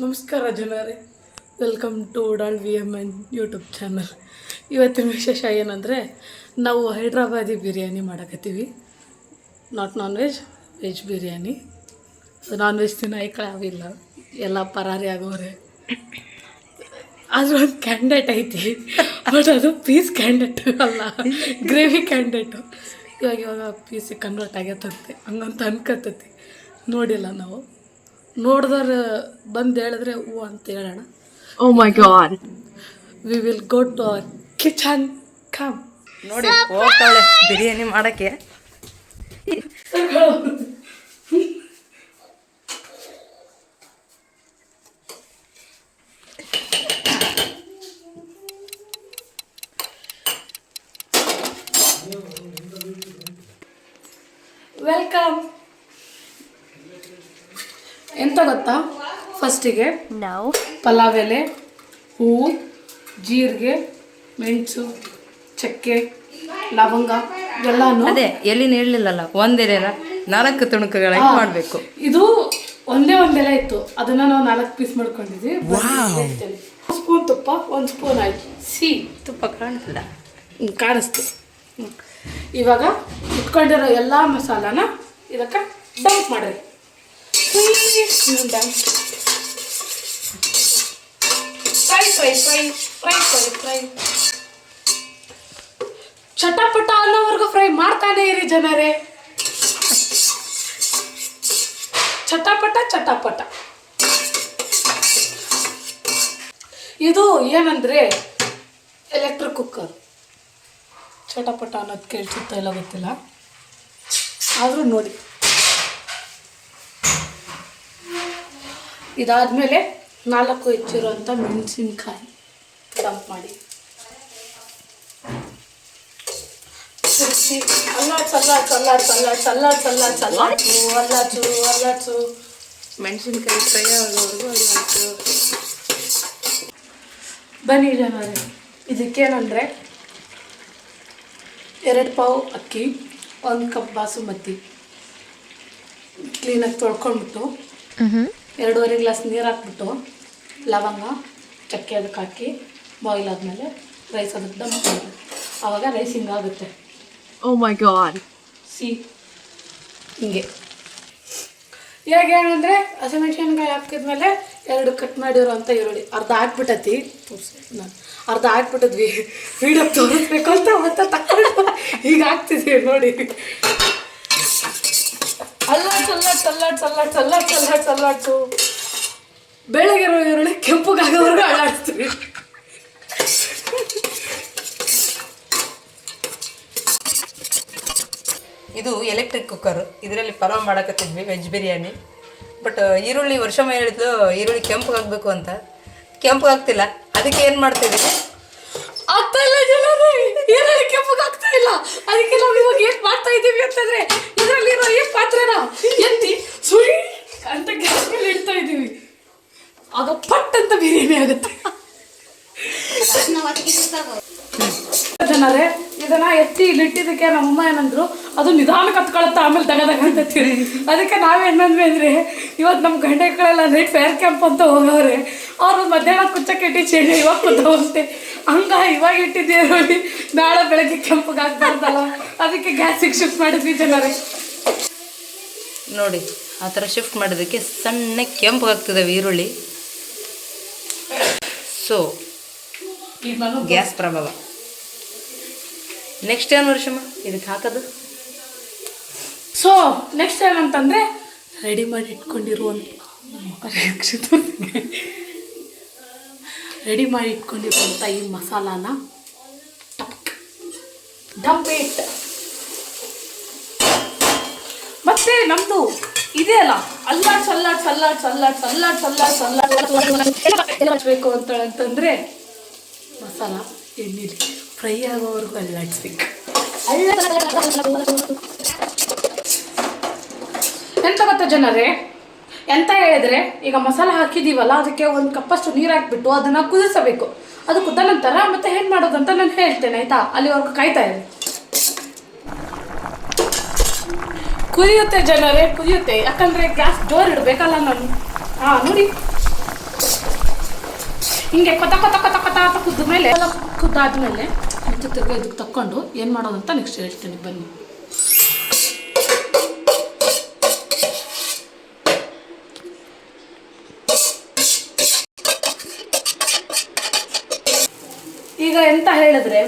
ನಮಸ್ಕಾರ ಜನರೇ. Welcome to dot V M N YouTube channel ಇವತ್ತಿನ ವಿಶೇಷ ಏನಂದರೆ, ನಾವು Hyderabadi biryani ಮಾಡಕತ್ತೀವಿ. Not non veg veg biryani. Non veg ತಿನ್ನ ಐಕಳ ಅವಿಲ್ಲ ಎಲ್ಲ ಪರಾರಿ ಆಗೋರೆ. ಅದು ಒಂದು ಕ್ಯಾಂಡೆಟ್ ಐತಿ. ಬಟ್ ಅದು ಪೀಸ್ ಕ್ಯಾಂಡೆಟ್ ಅಲ್ಲ. ಗ್ರೇವಿ ಕ್ಯಾಂಡೆಟು ಇವಾಗ ಇವಾಗ ಪೀಸಿಗೆ ಕನ್ವರ್ಟ್ ಆಗೈತಂತೆ. ಹಂಗಂತ ಅನ್ಕತ್ತೈತಿ. ನೋಡಿಲ್ಲ ನಾವು. ನೋಡ್ದವ್ರು ಬಂದು ಹೇಳಿದ್ರೆ ಹೂ ಅಂತ ಹೇಳೋಣ. ಓ my god we will go to our kitchen come ನೋಡಿ ಹೋಗ್ತಾಳೆ. ಬಿರಿಯಾನಿ ಮಾಡಕ್ಕೆ. ಎಂತ ಗೊತ್ತಾ? ಫಸ್ಟಿಗೆ ನಾವು ಪಲಾವ್ ಎಲೆ ಹೂವು ಜೀರಿಗೆ ಮೆಣಸು ಚಕ್ಕೆ ಲವಂಗ ಎಲ್ಲಾನು ಅದೇ ಎಲ್ಲಿನ ಹೇಳಲಿಲ್ಲಲ್ಲ ಒಂದೆಲೆನ ನಾಲ್ಕು ತುಣುಕುಗಳಾಗಿ ಮಾಡಬೇಕು. ಇದು ಒಂದೇ ಒಂದೆಲೆ ಇತ್ತು. ಅದನ್ನ ನಾವು ನಾಲ್ಕು ಪೀಸ್ ಮಾಡ್ಕೊಂಡಿದ್ವಿ. ಸ್ಪೂನ್ ತುಪ್ಪ ಒಂದು ಸ್ಪೂನ್ ಆಯ್ತು. ಸಿ. ತುಪ್ಪ ಕಾಣಿಸಿಲ್ಲ ಕಾಣಿಸ್ತು. ಇವಾಗ ಇಟ್ಕೊಂಡಿರೋ ಎಲ್ಲ ಮಸಾಲಾನ ಇದಕ್ಕೆ ಡಂಪ್ ಮಾಡ್ರಿ. Fry fry fry fry fry fry ಚಟಪಟ ಅನ್ನೋವರೆಗೂ ಫ್ರೈ ಮಾಡ್ತಾನೆ ಇರಿ ಜನರೇ. ಚಟಪಟ ಚಟಪಟ. ಇದು ಏನಂದ್ರೆ ಎಲೆಕ್ಟ್ರಿಕ್ ಕುಕ್ಕರ್ ಚಟಪಟ ಅನ್ನೋದು ಕೇಳಿಸುತ್ತಾ ಇಲ್ಲ ಗೊತ್ತಿಲ್ಲ. ಆದರೂ ನೋಡಿ. ಇದಾದಮೇಲೆ ನಾಲ್ಕು ಹೆಚ್ಚಿರುವಂಥ ಮೆಣಸಿನ್ಕಾಯಿ ಡಂಪ್ ಮಾಡಿ. ತಿರ್ಗ್ಸಿ ಅಲ್ಲಾಡ್ಸು ಅಲ್ಲಾಡ್ಸು ಅಲ್ಲಾಡ್ಸು ಅಲ್ಲಾಡ್ಸು ಅಲ್ಲಾಡ್ಸು ಅಲ್ಲಾಡ್ಸು ಅಲ್ಲಾಡ್ಸು ಅಲ್ಲಾಡ್ಸು ಅಲ್ಲಾಡ್ಸು ಮೆಣಸಿನ್ಕಾಯಿ ಫ್ರೈ ಆಗೋವರೆಗೂ ಅದು ಬನ್ನಿ ಜನರೇ ಇದಕ್ಕೇನಂದರೆ ಎರಡು ಪಾವು ಅಕ್ಕಿ ಒಂದು ಕಪ್ ಬಾಸುಮತಿ. ಕ್ಲೀನಾಗಿ ತೊಳ್ಕೊಂಡ್ಬಿಟ್ಟು ಎರಡೂವರೆ ಗ್ಲಾಸ್ ನೀರು ಹಾಕ್ಬಿಟ್ಟು ಲವಂಗ ಚಕ್ಕೆ ಅದಕ್ಕೆ ಹಾಕಿ ಬಾಯ್ಲ್ ಆದಮೇಲೆ ರೈಸ್ ಅದಕ್ಕೆ ದಮ್ ಆವಾಗ ರೈಸ್ ಹಿಂಗಾಗುತ್ತೆ ಓ ಮೈ ಗಾಡ್ ಸಿ ಹಿಂಗೆ. ಇವಾಗ ಏನಂದರೆ ಹಸಿಮೆಣ್ಸಿನ್ಕಾಯಿ ಹಾಕಿದ್ಮೇಲೆ ಎರಡು ಕಟ್ ಮಾಡಿರೋಂಥ ಈರುಳ್ಳಿ. ಅರ್ಧ ಹಾಕ್ಬಿಟ್ಟತಿ. ನಾನು ಅರ್ಧ ಹಾಕ್ಬಿಟ್ಟದ್ವಿ. ವೀಡಿಯೋ ತೋರಿಸ್ಬೇಕು ಅಂತ ಮತ್ತೆ ತಕೊಂಡು ಈಗ ಹಾಕ್ತಿದ್ವಿ ನೋಡಿ. ಅಲ್ಲಾಡ್ಸು ಬೆಳಗಿರೋ ಈರುಳ್ಳಿ ಕೆಂಪಗಾಗೋವರೆಗೂ ಅಲ್ಲಾಡ್ಸ್ತೀವಿ ಇದು ಎಲೆಕ್ಟ್ರಿಕ್ ಕುಕ್ಕರ್. ಇದರಲ್ಲಿ ಪಲಾವ್ ಮಾಡಕತ್ತಿದ್ವಿ ವೆಜ್ ಬಿರಿಯಾನಿ. ಬಟ್ ಈರುಳ್ಳಿ ವರ್ಷ ಹೇಳಿದ್ಲು ಈರುಳ್ಳಿ ಕೆಂಪು ಆಗಬೇಕು ಅಂತ. ಕೆಂಪು ಆಗ್ತಿಲ್ಲ ಅದಕ್ಕೆ ಏನು ಮಾಡ್ತಿದ್ವಿ? ಆಗ್ತಾ ಇಲ್ಲ ಜನರೇ! ಏನಲ್ಲಿ ಕೆಂಪಗೆ ಆಗ್ತಾ ಇಲ್ಲ? ಅದಕ್ಕೆ ನಾವು ಇವಾಗ ಏನ್ ಮಾಡ್ತಾ ಇದ್ದೀವಿ ಅಂತಂದ್ರೆ ಇದರಲ್ಲಿರೋ ಈ ಪಾತ್ರೆನ? ಎತ್ತಿ ಸುಳಿ ಅಂತ ಗ್ಯಾಸ್ ಮೇಲೆ ಇಡ್ತಾ ಇದ್ದೀವಿ ಆಗ ಪಟ್ ಅಂತ ಬಿರಿಯಾನಿ ಆಗುತ್ತೆ. ಜನರೇ ಇದನ್ನ ಎತ್ತಿ ಇಲ್ಲಿಟ್ಟಿದ್ದಕ್ಕೆ ನಮ್ಮಮ್ಮ ಏನಂದ್ರು ಅದು ನಿಧಾನಕ್ಕೆ ಕತ್ಕೊಳತ್ತ ಆಮೇಲೆ ತಗದಾಗ ಅಂತಂತೀರಿ ಅದಕ್ಕೆ ನಾವೇನಂದ್ವಿ ಅಂದ್ರೆ ಇವತ್ತು ನಮ್ಮ ಗಂಡೆಗಳೆಲ್ಲ ನೈಟ್ ಫೇರ್ ಕ್ಯಾಂಪ್ ಅಂತ ಹೋಗವ್ರೆ ಅವ್ರು ಮಧ್ಯಾಹ್ನ ಕುಚ್ಚಕ್ಕೆ ಇಟ್ಟು ಚೇಳಿ ಇವಾಗ ಕೂತವಂತೆ ಹಂಗ ಇವಾಗ ಇಟ್ಟಿದ್ದೀವಿ ನೋಡಿ ನಾಳೆ ಬೆಳಗ್ಗೆ ಕೆಂಪಗೆ ಆಗ್ಬಾರ್ದಲ್ಲ. ಅದಕ್ಕೆ ಗ್ಯಾಸಿಗೆ ಶಿಫ್ಟ್ ಮಾಡಿದ್ವಿ ಜನರೇ. ನೋಡಿ ಆ ಥರ ಶಿಫ್ಟ್ ಮಾಡೋದಕ್ಕೆ ಸಣ್ಣ ಕೆಂಪು ಆಗ್ತದೆ ಈರುಳ್ಳಿ. ಸೊ ಗ್ಯಾಸ್ ಪ್ರಭಾವ. ನೆಕ್ಸ್ಟ್ ಏನು ವರ್ಷಮ್ಮ ಇದಕ್ಕೆ ಹಾಕೋದು ಸೊ ನೆಕ್ಸ್ಟ್ ಏನಂತಂದರೆ ರೆಡಿ ಮಾಡಿ ಇಟ್ಕೊಂಡಿರುವಂಥ ರೆಡಿ ಮಾಡಿ ಇಟ್ಕೊಂಡಿರುವಂಥ ಈ ಮಸಾಲಾನ ಡಂಪ್ ಇಟ್ ಮತ್ತೆ ನಮ್ದು ಇದೆ ಅಲ್ಲ ಅಲ್ಲಾಡ್ಸ್ ಅಲ್ಲಾಡ್ಸ್ ಅಲ್ಲಾಡ್ಸ್ ಅಲ್ಲಾಡ್ಸ್ ಅಲ್ಲಾಡ್ಸ್ ಅಲ್ಲಾಡ್ಸ್ ಅಲ್ಲಾಡ್ಸ್ ಸಲ್ಲಾ ಅಂತ ಅಂತಂದ್ರೆ ಮಸಾಲ ಎಣ್ಣೆಲಿ ಫ್ರೈ ಆಗೋವರೆಗೂ ಅಲ್ಲಾಡಿಸ್ಬೇಕು ಎಂತ ಗೊತ್ತಾ ಜನರೇ? ಎಂತ ಹೇಳಿದ್ರೆ, ಈಗ ಮಸಾಲೆ ಹಾಕಿದೀವಲ್ಲ, ಅದಕ್ಕೆ ಒಂದು ಕಪ್ಪಷ್ಟು ನೀರು ಹಾಕ್ಬಿಟ್ಟು ಅದನ್ನ ಕುದಿಸಬೇಕು. ಅದು ಕುದ್ದ ನಂತರ ಮತ್ತೆ ಏನು ಮಾಡೋದಂತ ನಾನು ಹೇಳ್ತೇನೆ, ಆಯ್ತಾ? ಅಲ್ಲಿವರೆಗೂ ಕಾಯ್ತಾ ಇದೆ ಕುದಿಯುತ್ತೆ ಜನರೇ, ಕುದಿಯುತ್ತೆ. ಯಾಕಂದ್ರೆ ಗ್ಯಾಸ್ ಜೋರ್ ಇಡಬೇಕಲ್ಲ ನಾನು. ಹಾ, ನೋಡಿ. ಹಿಂಗೆ ಕೊತ ಕೊತ ಕೊತ ಕೊತ ಅಂತ ಕುದ್ದ ಮೇಲೆ, ಕುದ್ದಾದ್ಮೇಲೆ ಮತ್ತೆ ತಿರ್ಗಿ ಇದಕ್ಕೆ ತಕ್ಕೊಂಡು ಏನು ಮಾಡೋದು ಅಂತ ನೆಕ್ಸ್ಟ್ ಹೇಳ್ತೀನಿ, ಬನ್ನಿ. ಈಗ ಎಂತ ಹೇಳಿದ್ರೆ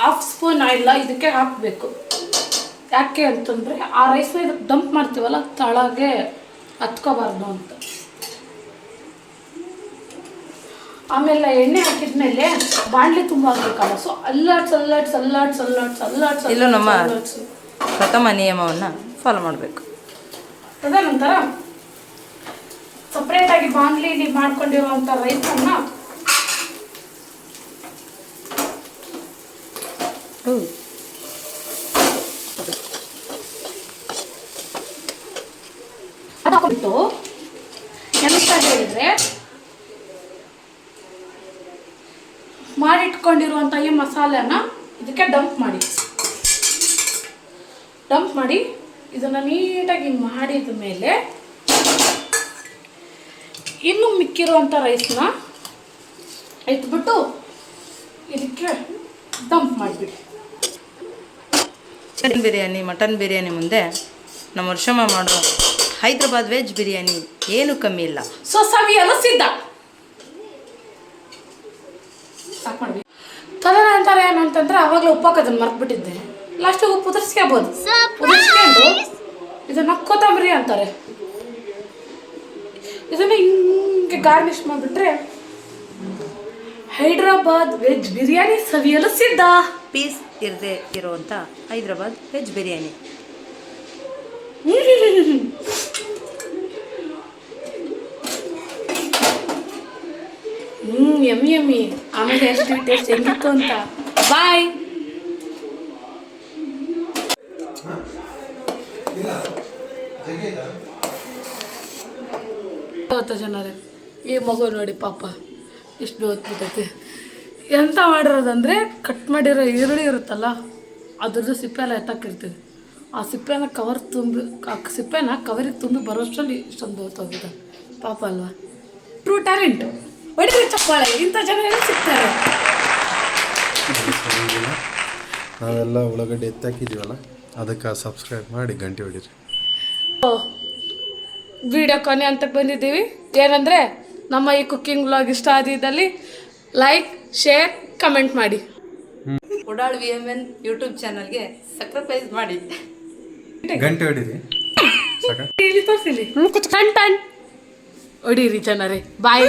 ಹಾಫ್ ಸ್ಪೂನ್ ಆಯಿಲ್ ಇದಕ್ಕೆ ಹಾಕಬೇಕು. ಯಾಕೆ ಅಂತಂದರೆ, ಆ ರೈಸ್ನ ಇದಕ್ಕೆ ಡಂಪ್ ಮಾಡ್ತೀವಲ್ಲ, ತಳಗೆ ಹತ್ಕೋಬಾರ್ದು ಅಂತ. ಆಮೇಲೆ ಎಣ್ಣೆ ಹಾಕಿದ್ಮೇಲೆ ಬಾಣಲೆ ತುಂಬ ಹಾಕ್ಬೇಕಲ್ಲ. ಸೊ ಅಲ್ಲಾಡ್ಸ್ ಅಲ್ಲಾಡ್ಸ್ ಅಲ್ಲಾಡ್ಸ್ ಅಲ್ಲಾಡ್ಸ್ ಅಲ್ಲಾಡ್ಸ್ ಇಲ್ಲೂ ನಮ್ಮ ಪ್ರಥಮ ನಿಯಮವನ್ನು ಫಾಲೋ ಮಾಡಬೇಕು. ತದನಂತರ ಸಪ್ರೇಟಾಗಿ ಬಾಣಲಿಲಿ ಮಾಡ್ಕೊಂಡಿರುವಂಥ ರೈಸನ್ನು ಹಾಕ್ಬಿಟ್ಟು ಎಂತ ಹೇಳಿದ್ರೆ ಮಾಡಿಟ್ಕೊಂಡಿರುವಂಥ ಈ ಮಸಾಲೆನ ಇದಕ್ಕೆ ಡಂಪ್ ಮಾಡಿ. ಡಂಪ್ ಮಾಡಿ ಇದನ್ನು ನೀಟಾಗಿ ಮಾಡಿದ ಮೇಲೆ ಇನ್ನು ಮಿಕ್ಕಿರುವಂಥ ರೈಸ್ನ ಎತ್ಬಿಟ್ಟು ಇದಕ್ಕೆ ಡಂಪ್ ಮಾಡಿಬಿಡಿ. ಚಿಕನ್ ಬಿರಿಯಾನಿ ಮಟನ್ ಬಿರಿಯಾನಿ ಮುಂದೆ ನಮ್ಮ ವರ್ಷಮ್ಮ ಮಾಡೋ ಹೈದ್ರಾಬಾದ್ ವೆಜ್ ಬಿರಿಯಾನಿ ಏನು ಕಮ್ಮಿ ಇಲ್ಲ. ಸೊ ಸವಿಯಲು ಸಿದ್ಧ. ಸಾಕು ಮಾಡ್ಬೇಕು. ಅಂತಾರ ಏನಂತಂದ್ರೆ ಅವಾಗಲೇ ಉಪ್ಪು ಹಾಕೋದನ್ನ ಮರ್ತ್ಬಿಟ್ಟಿದ್ದೆ ಲಾಸ್ಟಿಗೆ ಉಪ್ಪು ಉದುರಿಸ್ಕೋಬೋದು ಉದುರಿಸ್ಕೊಂಡು ಇದನ್ನ ಕೊತ್ತಂಬರಿ ಅಂತಾರೆ. ಇದನ್ನ ಹಿಂಗೆ ಗಾರ್ನಿಶ್ ಮಾಡಿಬಿಟ್ರೆ ಹೈದ್ರಾಬಾದ್ ವೆಜ್ ಬಿರಿಯಾನಿ ಸವಿಯಲು ಸಿದ್ಧ. ಪೀಸ್ ಇರದೆ ಇರುವಂಥ ಹೈದ್ರಾಬಾದ್ ವೆಜ್ ಬಿರಿಯಾನಿ. ಹ್ಮ್, ಎಮ್ಮಿ ಎಮ್ಮಿ. ಆಮೇಲೆ ಎಷ್ಟು ಟೇಸ್ಟ್ ಹೆಂಗಿತ್ತು ಅಂತ. ಬಾಯ್. ಜನರೇ ಈ ಮಗು ನೋಡಿ ಪಾಪ, ಇಷ್ಟು ಓದ್ಬಿಟ್ಟೈತೆ. ಎಂತ ಮಾಡಿರೋದಂದ್ರೆ ಕಟ್ ಮಾಡಿರೋ ಈರುಳ್ಳಿ ಇರುತ್ತಲ್ಲ, ಅದ್ರದ್ದು ಸಿಪ್ಪೆ ಎಲ್ಲ ಎತ್ತಾಕಿರ್ತೀವಿ. ಆ ಸಿಪ್ಪೆನ ಕವರ್ ತುಂಬಿ ಆ ಸಿಪ್ಪೆನ ಕವರಿಗೆ ತುಂಬಿ ಬರೋಷ್ಟರಲ್ಲಿ ಇಷ್ಟೊಂದು ಹೋಗ್ತಾ ಪಾಪ ಅಲ್ವಾ? ಟ್ರೂ ಟ್ಯಾಲೆಂಟ್ ಹೊಡಿರಿ ಚಪ್ಪಾಳೆ. ಇಂಥ ಜನ ಎಲ್ಲಿ ಸಿಗ್ತಾರೆ. ನಾವೆಲ್ಲ ಉಳ್ಳಾಗಡ್ಡೆ ಎತ್ತಾಕಿದ್ದೀವಲ್ಲ ಅದಕ್ಕೆ ಸಬ್ಸ್ಕ್ರೈಬ್ ಮಾಡಿ ಗಂಟೆ ಹೊಡಿರಿ. ವಿಡಿಯೋ ಕೊನೆ ಅಂತ ಬಂದಿದ್ದೀವಿ. ಏನಂದರೆ ನಮ್ಮ ಈ ಕುಕ್ಕಿಂಗ್ ವ್ಲಾಗ್ ಇಷ್ಟ ಆದಿದ್ದಲ್ಲಿ ಲೈಕ್ ಶೇರ್ ಕಮೆಂಟ್ ಮಾಡಿ. ಉಡಾಳ್ ವಿ ಎಂ ಎನ್ ಯೂಟ್ಯೂಬ್ ಚಾನಲ್ಗೆ ಸಕ್ರಿಫೈಸ್ ಮಾಡಿ. ಗಂಟೆ ಹೊಡಿರಿ. ಸಾಕ ಇಲ್ಲಿ ತೋರಿಸಿಲಿ ಹೊಡೀರಿ ಜನರೇ. ಬಾಯ್